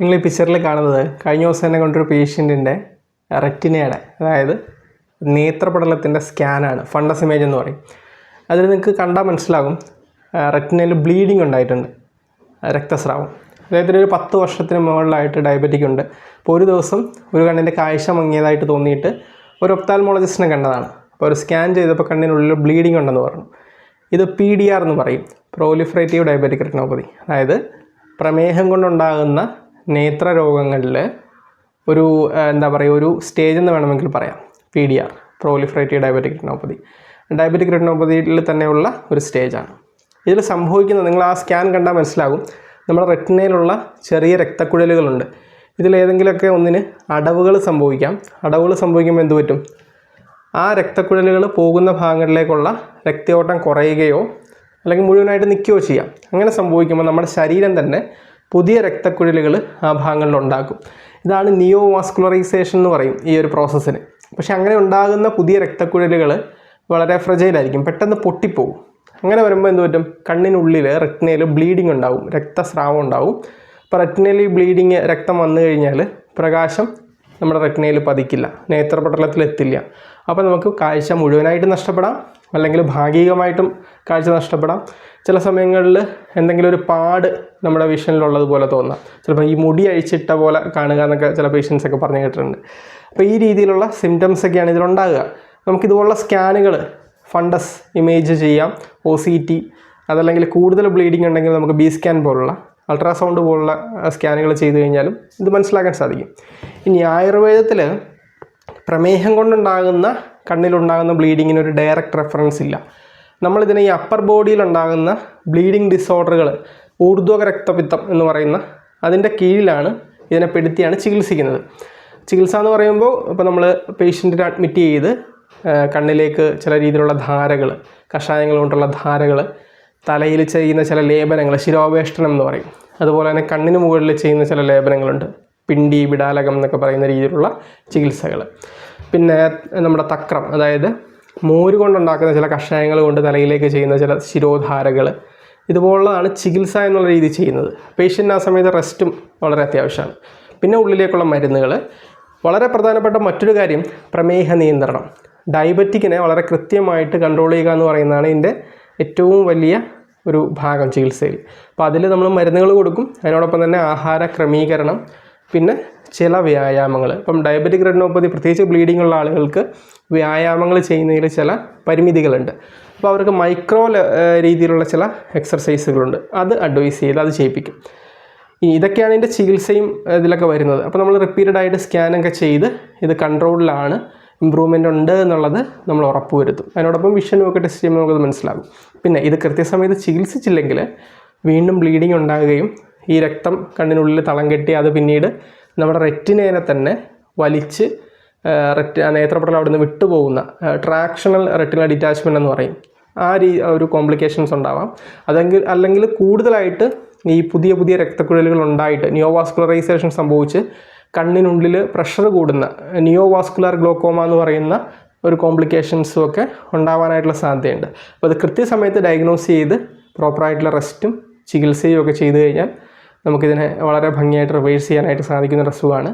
നിങ്ങൾ ഈ പിക്ചറിൽ കാണുന്നത് കഴിഞ്ഞ ദിവസം തന്നെ കൊണ്ടൊരു പേഷ്യന്റിന്റെ റെറ്റിനയുടെ അതായത് നേത്രപടലത്തിന്റെ സ്കാനാണ് ഫണ്ടസ് ഇമേജ് എന്ന് പറയും. അതിൽ നിങ്ങൾക്ക് കണ്ടാൽ മനസ്സിലാകും റെറ്റിനയിൽ ബ്ലീഡിങ് ഉണ്ടായിട്ടുണ്ട് രക്തസ്രാവം. അദ്ദേഹത്തിന് ഒരു പത്ത് വർഷത്തിന് മുകളിലായിട്ട് ഡയബറ്റിക് ഉണ്ട്. അപ്പോൾ ഒരു ദിവസം ഒരു കണ്ണിന്റെ കാഴ്ച മങ്ങിയതായിട്ട് തോന്നിയിട്ട് ഒരു ഒപ്താൽമോളജിസ്റ്റിനെ കണ്ടതാണ്. അപ്പോൾ ഒരു സ്കാൻ ചെയ്തപ്പോൾ കണ്ണിനുള്ളിൽ ബ്ലീഡിങ് ഉണ്ടെന്ന് പറഞ്ഞു. ഇത് പി ഡി ആർ എന്ന് പറയും പ്രോലിഫറേറ്റീവ് ഡയബറ്റിക് റെറ്റിനോപ്പതി അതായത് പ്രമേഹം കൊണ്ടുണ്ടാകുന്ന നേത്രരോഗങ്ങളിൽ ഒരു എന്താ പറയുക ഒരു സ്റ്റേജ് എന്ന് വേണമെങ്കിൽ പറയാം. P D R proliferative diabetic retinopathy diabetic റെറ്റിനോപ്പതിയിൽ തന്നെയുള്ള ഒരു സ്റ്റേജാണ് ഇതിൽ സംഭവിക്കുന്നത് നിങ്ങൾ ആ സ്കാൻ കണ്ടാൽ മനസ്സിലാകും. നമ്മുടെ റെറ്റിനയിലുള്ള ചെറിയ രക്തക്കുഴലുകളുണ്ട്. ഇതിലേതെങ്കിലുമൊക്കെ ഒന്നിന് അടവുകൾ സംഭവിക്കാം. അടവുകൾ സംഭവിക്കുമ്പോൾ എന്ത് പറ്റും? ആ രക്തക്കുഴലുകൾ പോകുന്ന ഭാഗങ്ങളിലേക്കുള്ള രക്തയോട്ടം കുറയുകയോ അല്ലെങ്കിൽ മുഴുവനായിട്ട് നിൽക്കുകയോ ചെയ്യാം. അങ്ങനെ സംഭവിക്കുമ്പോൾ നമ്മുടെ ശരീരം തന്നെ പുതിയ രക്തക്കുഴലുകൾ ആ ഭാഗങ്ങളിൽ ഉണ്ടാക്കും. ഇതാണ് നിയോ വാസ്കുലറൈസേഷൻ എന്ന് പറയും ഈ ഒരു പ്രോസസ്സിന് പക്ഷേ അങ്ങനെ ഉണ്ടാകുന്ന പുതിയ രക്തക്കുഴലുകൾ വളരെ ഫ്രജൈലായിരിക്കും പെട്ടെന്ന് പൊട്ടിപ്പോവും. അങ്ങനെ വരുമ്പോൾ എന്ത് പറ്റും? കണ്ണിനുള്ളിൽ റെറ്റിനയിൽ ബ്ലീഡിംഗ് ഉണ്ടാവും. രക്തസ്രാവം ഉണ്ടാവും. അപ്പോൾ റെറ്റിനയിൽ ബ്ലീഡിങ് രക്തം വന്നു കഴിഞ്ഞാൽ പ്രകാശം നമ്മുടെ റെറ്റിനയിൽ പതിക്കില്ല നേത്രപടലത്തിൽ എത്തില്ല അപ്പോൾ നമുക്ക് കാഴ്ച മുഴുവനായിട്ട് നഷ്ടപ്പെടാം അല്ലെങ്കിൽ ഭാഗികമായിട്ടും കാഴ്ച നഷ്ടപ്പെടാം. ചില സമയങ്ങളിൽ എന്തെങ്കിലും ഒരു പാട് നമ്മുടെ വിഷനിലുള്ളത് പോലെ തോന്നാം. ചിലപ്പോൾ ഈ മുടി അഴിച്ചിട്ട പോലെ കാണുക എന്നൊക്കെ ചില പേഷ്യൻസ് ഒക്കെ പറഞ്ഞു കേട്ടിട്ടുണ്ട്. അപ്പോൾ ഈ രീതിയിലുള്ള സിംറ്റംസ് ഒക്കെയാണ് ഇതിലുണ്ടാകുക നമുക്കിതുപോലുള്ള സ്കാനുകൾ ഫണ്ടസ് ഇമേജ് ചെയ്യാം ഒ സി ടി അതല്ലെങ്കിൽ കൂടുതൽ ബ്ലീഡിംഗ് ഉണ്ടെങ്കിൽ നമുക്ക് ബി സ്കാൻ പോലുള്ള അൾട്രാസൗണ്ട് പോലുള്ള സ്കാനുകൾ ചെയ്തു കഴിഞ്ഞാലും ഇത് മനസ്സിലാക്കാൻ സാധിക്കും. ഇനി ആയുർവേദത്തിൽ പ്രമേഹം കൊണ്ടുണ്ടാകുന്ന കണ്ണിലുണ്ടാകുന്ന ബ്ലീഡിങ്ങിന് ഒരു ഡയറക്റ്റ് റെഫറൻസ് ഇല്ല. നമ്മളിതിനെ ഈ അപ്പർ ബോഡിയിലുണ്ടാകുന്ന ബ്ലീഡിങ് ഡിസോർഡറുകൾ ഊർധ്വക രക്തപിത്തം എന്ന് പറയുന്ന അതിന്റെ കീഴിലാണ് ഇതിനെ പെടുത്തിയാണ് ചികിത്സിക്കുന്നത്. ചികിത്സ എന്ന് പറയുമ്പോൾ ഇപ്പോൾ നമ്മൾ പേഷ്യന്റിനെ അഡ്മിറ്റ് ചെയ്ത് കണ്ണിലേക്ക് ചില രീതിയിലുള്ള ധാരകൾ കഷായങ്ങൾ കൊണ്ടുള്ള ധാരകൾ തലയിൽ ചെയ്യുന്ന ചില ലേപനങ്ങൾ ശിരോവേഷ്ടനം എന്ന് പറയും. അതുപോലെ തന്നെ കണ്ണിന് മുകളിൽ ചെയ്യുന്ന ചില ലേപനങ്ങളുണ്ട്. പിണ്ടി വിടാലകം എന്നൊക്കെ പറയുന്ന രീതിയിലുള്ള ചികിത്സകൾ പിന്നെ നമ്മുടെ തക്രം അതായത് മോര് കൊണ്ടുണ്ടാക്കുന്ന ചില കഷായങ്ങൾ കൊണ്ട് തലയിലേക്ക് ചെയ്യുന്ന ചില ശിരോധാരകൾ ഇതുപോലുള്ളതാണ് ചികിത്സ എന്നുള്ള രീതി ചെയ്യുന്നത്. പേഷ്യന്റ് ആ സമയത്ത് റെസ്റ്റും വളരെ അത്യാവശ്യമാണ്. പിന്നെ ഉള്ളിലേക്കുള്ള മരുന്നുകൾ വളരെ പ്രധാനപ്പെട്ട മറ്റൊരു കാര്യം പ്രമേഹ നിയന്ത്രണം. ഡയബറ്റിക്കിനെ വളരെ കൃത്യമായിട്ട് കൺട്രോൾ ചെയ്യുക എന്ന് പറയുന്നതാണ് ഇതിന്റെ ഏറ്റവും വലിയ ഒരു ഭാഗം ചികിത്സയിൽ. അപ്പോൾ അതിൽ നമ്മൾ മരുന്നുകൾ കൊടുക്കും. അതിനോടൊപ്പം തന്നെ ആഹാര ക്രമീകരണം പിന്നെ ചില വ്യായാമങ്ങൾ. ഇപ്പം ഡയബറ്റിക് റെറ്റിനോപ്പതി പ്രത്യേകിച്ച് ബ്ലീഡിംഗ് ഉള്ള ആളുകൾക്ക് വ്യായാമങ്ങൾ ചെയ്യുന്നതിൽ ചില പരിമിതികളുണ്ട്. അപ്പോൾ അവർക്ക് മൈക്രോ രീതിയിലുള്ള ചില എക്സർസൈസുകളുണ്ട് അത് അഡ്വൈസ് ചെയ്ത് അത് ചെയ്യിപ്പിക്കും. ഇതൊക്കെയാണ് ഇതിന്റെ ചികിത്സയും ഇതിലൊക്കെ വരുന്നത്. അപ്പോൾ നമ്മൾ റിപ്പീറ്റഡ് ആയിട്ട് സ്കാനൊക്കെ ചെയ്ത് ഇത് കൺട്രോളിലാണ് ഇമ്പ്രൂവ്മെന്റ് ഉണ്ട് എന്നുള്ളത് നമ്മൾ ഉറപ്പുവരുത്തും അതിനോടൊപ്പം വിഷൻ ഒക്കെ ടെസ്റ്റ് ചെയ്യുമ്പോൾ നമുക്കത് മനസ്സിലാകും. പിന്നെ ഇത് കൃത്യസമയത്ത് ചികിത്സിച്ചില്ലെങ്കിൽ വീണ്ടും ബ്ലീഡിങ് ഉണ്ടാകുകയും ഈ രക്തം കണ്ണിനുള്ളിൽ തളം കെട്ടി അത് പിന്നീട് നമ്മുടെ റെറ്റിനേനെ തന്നെ വലിച്ച് റെറ്റ് നേത്രപടലം അവിടെ നിന്ന് വിട്ടുപോകുന്ന ട്രാക്ഷണൽ റെറ്റിന ഡിറ്റാച്ച്മെന്റ് എന്ന് പറയും. ആ രീ ഒരു കോംപ്ലിക്കേഷൻസ് ഉണ്ടാവാം. അതെങ്കിൽ അല്ലെങ്കിൽ കൂടുതലായിട്ട് ഈ പുതിയ പുതിയ രക്തക്കുഴലുകൾ ഉണ്ടായിട്ട് നിയോവാസ്കുലറൈസേഷൻ സംഭവിച്ച് കണ്ണിനുള്ളിൽ പ്രഷർ കൂടുന്ന നിയോവാസ്കുലർ ഗ്ലോക്കോമ എന്ന് പറയുന്ന ഒരു കോംപ്ലിക്കേഷൻസും ഒക്കെ ഉണ്ടാവാനായിട്ടുള്ള സാധ്യതയുണ്ട്. അപ്പോൾ അത് കൃത്യസമയത്ത് ഡയഗ്നോസ് ചെയ്ത് പ്രോപ്പറായിട്ടുള്ള റെസ്റ്റും ചികിത്സയും ഒക്കെ ചെയ്തു കഴിഞ്ഞാൽ നമുക്കിതിനെ വളരെ ഭംഗിയായിട്ട് റിവേഴ്സ് ചെയ്യാനായിട്ട് സാധിക്കുന്ന ഒരു അസുഖമാണ്